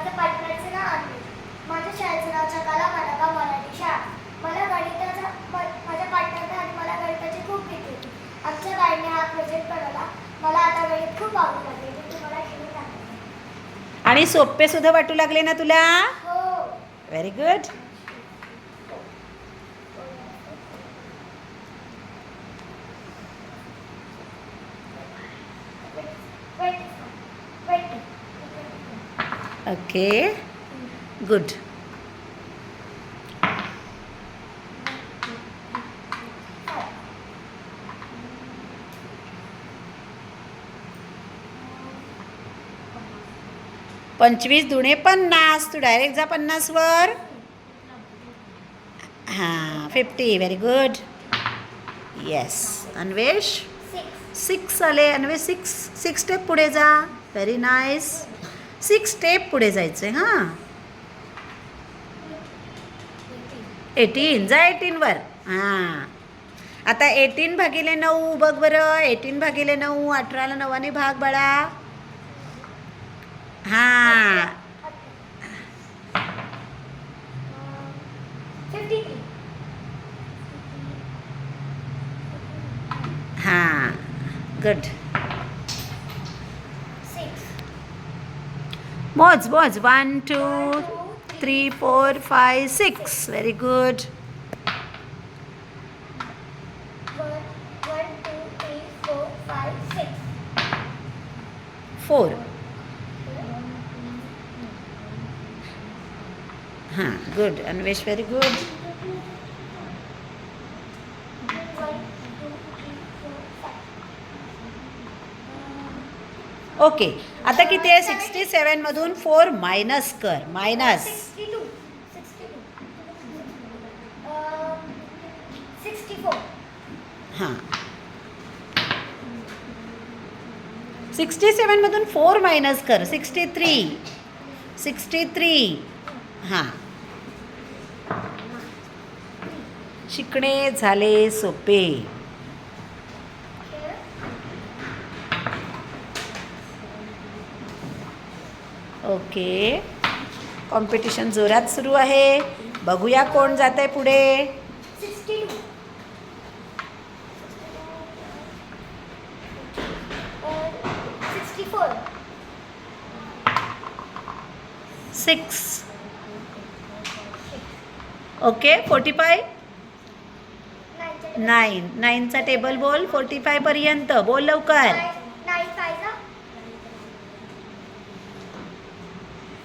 माझ्या पार्टनरचे नाव अन्वेष माझ्या शाळेचं नाव चकाला मानवा मराठी शाळा. मला गणिताचा माझ्या पार्टनरने आणि मला गणिताची खूप भीती होती. आमच्या गाडीने हा प्रोजेक्ट बनवला. मला आता गणित खूप आवडू लागले. मी तुम्हाला आणि सोपे सुद्धा वाटू लागले ना तुला? हो. व्हेरी गुड ओके गुड पंचवीस दुणे पन्नास. तू डायरेक्ट जा पन्नासवर हां fifty very good yes Anvesh. Six आले. अन्वेष सिक्स सिक्स स्टेप पुढे जा. व्हेरी नाईस सिक्स स्टेप पुढे जायचं आहे हां. एटीन जा एटीनवर हां. आता एटीन भागिले नऊ बघ बरं. एटीन भागिले नऊ अठराला नवाने भाग बळा. हां. हां. Good Modes, modes. One, two, three, four, five, six. Very good. Four. Huh, good. Anvesh, very good. Okay. आता किती आहे? सिक्स्टी सेवनमधून फोर मायनस कर. मायनस. हां. सिक्स्टी सेवनमधून फोर मायनस कर. सिक्स्टी थ्री सिक्स्टी थ्री हां. शिकणे झाले सोपे. ओके. कॉम्पिटिशन जोरात सुरू आहे. बघूया कोण जात आहे पुढे. Six okay forty five nine नाईनचा table बोल. फोर्टी फायपर्यंत बोल लवकर.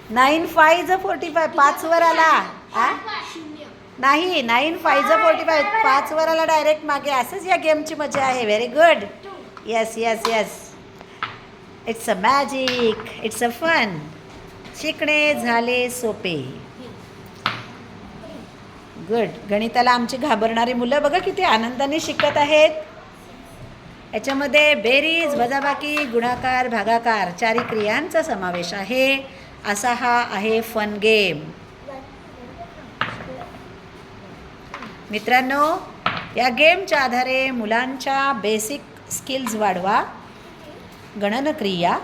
नाईन फायचं फोर्टी फाय पाचवर आला. नाही नाईन फायचं फोर्टी फाय पाचवर आला डायरेक्ट मागे. असंच या गेमची मजा आहे. Very good yes yes yes yes it's a magic it's a fun शिकणे झाले सोपे. गुड गणिताला आमची घाबरणारी मुलं बघा किती आनंदाने शिकत आहेत. याच्यामध्ये बेरीज वजाबाकी गुणाकार भागाकार चारी क्रियांचा समावेश आहे. असा हा आहे फन गेम मित्रांनो या गेमच्या आधारे मुलांच्या बेसिक स्किल्स वाढवा. गणनक्रिया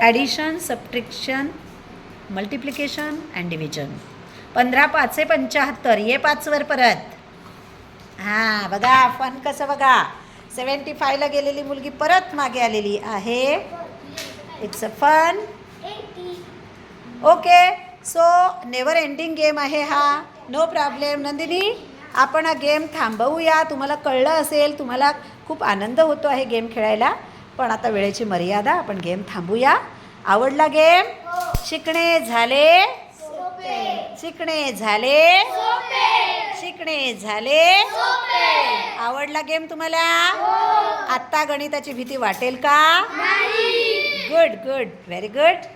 addition subtraction multiplication and division पंधरा पाचशे पंच्याहत्तर ये पाचवर परत. हां बघा फन कसं बघा. सेवन्टी फायला गेलेली मुलगी परत मागे आलेली आहे. It's a fun. Okay so never ending game आहे हा नो प्रॉब्लेम नंदिनी आपण हा गेम थांबवूया तुम्हाला कळलं असेल तुम्हाला खूप आनंद होतो आहे गेम खेळायला पण आता वेळेची मर्यादा आपण गेम थांबूया आवडला गेम. शिकणे झाले. शिकणे झाले. शिकणे झाले. आवडला गेम तुम्हाला हो. आत्ता गणिताची भीती वाटेल का नाही. Good good very good